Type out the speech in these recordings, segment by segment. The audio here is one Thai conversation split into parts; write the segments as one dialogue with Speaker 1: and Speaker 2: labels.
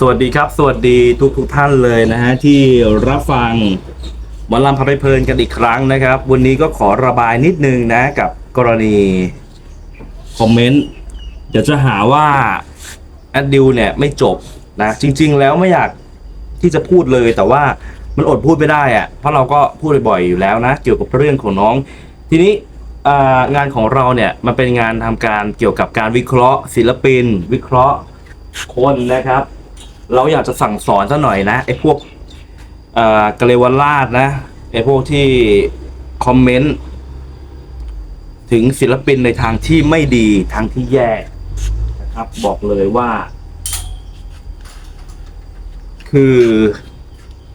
Speaker 1: สวัสดีครับ สวัสดีทุกทุกท่านเลยนะฮะที่รับฟังหมอลำพาไปเพลินกันอีกครั้งนะครับ วันนี้ก็ขอระบายนิดนึงนะกับกรณีคอมเมนต์เดี๋ยวจะหาว่าแอดดิวเนี่ยไม่จบนะจริง ๆ แล้วไม่อยากที่จะพูดเลยแต่ว่ามันอดพูดไม่ได้อะเพราะเราก็พูดบ่อยๆอยู่แล้วนะ เกี่ยวกับเรื่องของน้อง ทีนี้งานของเราเนี่ยมันเป็นงานทำการเกี่ยวกับการวิเคราะห์ ศิลปิน วิเคราะห์คนนะครับ เราอยากจะสั่งสอนซะหน่อยนะไอ้พวกเอ่อกะเลวลาดนะไอ้พวกที่คอมเมนต์ถึงศิลปินในทางที่ไม่ดีทางที่แย่นะครับ บอกเลยว่า คือ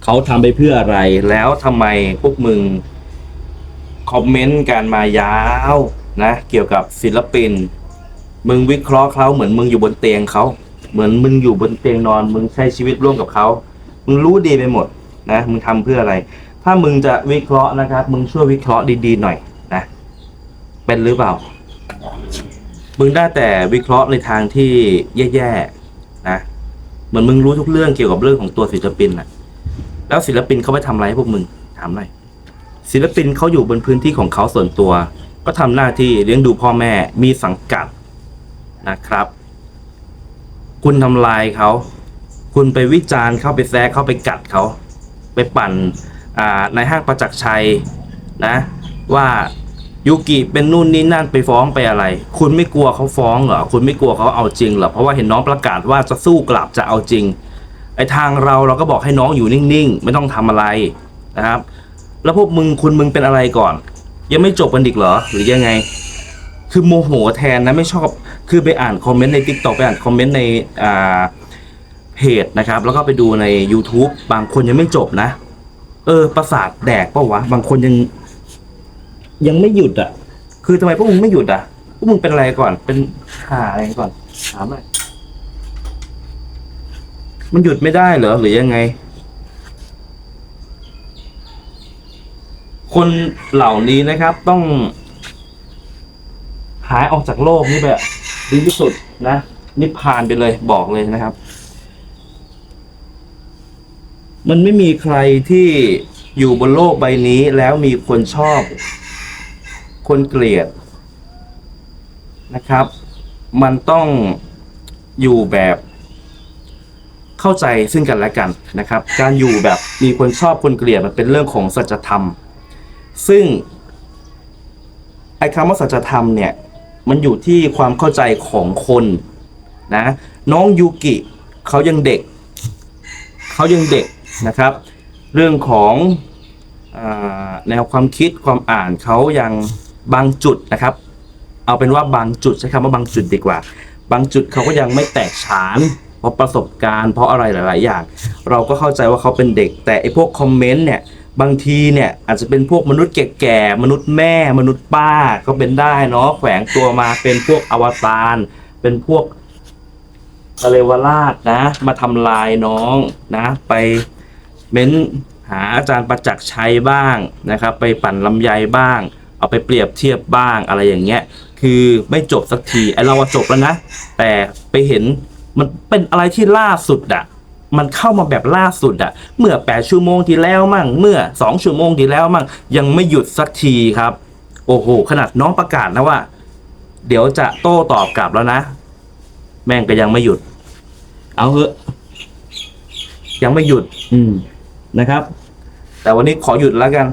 Speaker 1: เขาทำไปเพื่ออะไร แล้วทำไมพวกมึงคอมเมนต์การมายาวนะ เกี่ยวกับศิลปิน มึงวิเคราะห์เขาเหมือนมึงอยู่บนเตียงเขา เหมือนมึงอยู่บนเตียงนอน มึงใช้ชีวิตร่วมกับเขามึงรู้ดีไปหมดนะมึงทำเพื่ออะไร ถ้ามึงจะวิเคราะห์นะครับ มึงช่วยวิเคราะห์ดีๆหน่อยนะเป็นหรือเปล่า มึงได้แต่วิเคราะห์ในทางที่แย่ๆนะเหมือนมึงรู้ทุกเรื่องเกี่ยวกับเรื่องของตัวศิลปินนะแล้วศิลปินเขาไปทำอะไรให้พวกมึงถามหน่อยศิลปินเขาอยู่บนพื้นที่ของเขาส่วนตัว ก็ทำหน้าที่เลี้ยงดูพ่อแม่มีสังกัดนะครับ คุณทำลายเขา คุณไปวิจารณ์เขาไปแซะเขาไปกัดเขา ไปปั่นในห้างประจักษ์ชัยนะ ว่ายูกิเป็นนู่นนี่นั่นไปฟ้องไปอะไร คุณไม่กลัวเขาฟ้องเหรอคุณไม่กลัวเขาเอาจริงเหรอเพราะว่าเห็นน้องประกาศว่าจะสู้กลับจะเอาจริงไอ้ทางเราเราก็บอกให้น้องอยู่นิ่งๆ ไม่ต้องทำอะไรนะครับ แล้วพวกมึงคุณมึงเป็นอะไรก่อน ยังไม่จบกันอีกเหรอ หรือยังไง คือโมโหแทนนะไม่ชอบ คือไปอ่านคอมเมนต์ใน t ิ k t o k ไปอ่านคอมเมนต์ในอ่าเพจนะครับ แล้วก็ไปดูใน YouTube บางคนยังไม่จบนะ เออ ประสาทแดกเปล่าวะ บางคนยัง ยังไม่หยุดอะ คือทำไมพวกมึงไม่หยุดอะ พวกมึงเป็นอะไรก่อน เป็นหาอะไรก่อน ถามหน่อยมันหยุดไม่ได้เหรอ หรือยังไง คนเหล่านี้นะครับต้อง หายออกจากโลกนี้ไปอะ ดีที่สุดนะนิพพานไปเลยบอกเลยนะครับ มันไม่มีใครที่อยู่บนโลกใบนี้แล้วมีคนชอบ คนเกลียดนะครับ มันต้องอยู่แบบเข้าใจซึ่งกันและกันนะครับ การอยู่แบบมีคนชอบคนเกลียดมันเป็นเรื่องของสัจธรรม ซึ่งไอ้คำว่าสัจธรรมเนี่ย มันอยู่ที่ความเข้าใจของคนนะ น้องยูกิเขายังเด็ก เขายังเด็กนะครับ เรื่องของอแนวความคิดความอ่านเขายังบางจุดนะครับ เอาเป็นว่าบางจุดใช้คำว่าบางจุดดีกว่า บางจุดเขาก็ยังไม่แตกฉานเพราะประสบการณ์เพราะอะไรหลาย ๆ อย่าง เราก็เข้าใจว่าเขาเป็นเด็ก แต่ไอ้พวกคอมเมนต์เนี่ย บางทีเนี่ยอาจจะเป็นพวกมนุษย์แก่ๆมนุษย์แม่มนุษย์ป้าก็เป็นได้เนาะแฝงตัวมาเป็นพวกอวตารเป็นพวกทะเลวราชนะ มาทำลายน้องนะ ไปเม้นหาอาจารย์ประจักษ์ชัยบ้างนะครับ ไปปั่นลำไยบ้าง เอาไปเปรียบเทียบบ้างอะไรอย่างเงี้ย คือไม่จบสักทีไอเราว่าจบแล้วนะ แต่ไปเห็นมันเป็นอะไรที่ล่าสุดอะ มันเข้ามาแบบล่าสุดอะเมื่อ 8 ชั่วโมงที่แล้วมั่ง เมื่อ 2 ชั่วโมงที่แล้วมั่ง ยังไม่หยุดสักทีครับ โอ้โห ขนาดน้องประกาศนะว่า เดี๋ยวจะโต้ตอบกลับแล้วนะ แม่งก็ยังไม่หยุด เอาเถอะยังไม่หยุด อืมนะครับ แต่วันนี้ขอหยุดแล้วกัน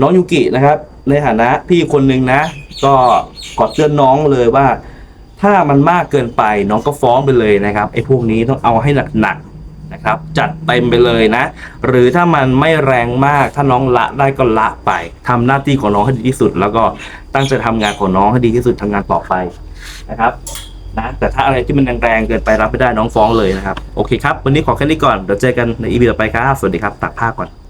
Speaker 1: น้องยูกินะครับ ในฐานะพี่คนหนึ่งนะ ก็ขอเตือนน้องเลยว่า ถ้ามันมากเกินไปน้องก็ฟ้องไปเลยนะครับไอ้พวกนี้ต้องเอาให้หนักๆ นะครับจัดเต็มไปเลยนะ หรือถ้ามันไม่แรงมากถ้าน้องละได้ก็ละไปทำหน้าที่ของน้องให้ดีที่สุด แล้วก็ตั้งใจทำงานของน้องให้ดีที่สุดทำงานต่อไปนะครับนะแต่ถ้าอะไรที่มันแรงๆเกินไปรับไม่ได้น้องฟ้องเลยนะครับ โอเคครับ วันนี้ขอแค่นี้ก่อนเดี๋ยวเจอกันในอีพีต่อไปครับ สวัสดีครับตักผ้าก่อน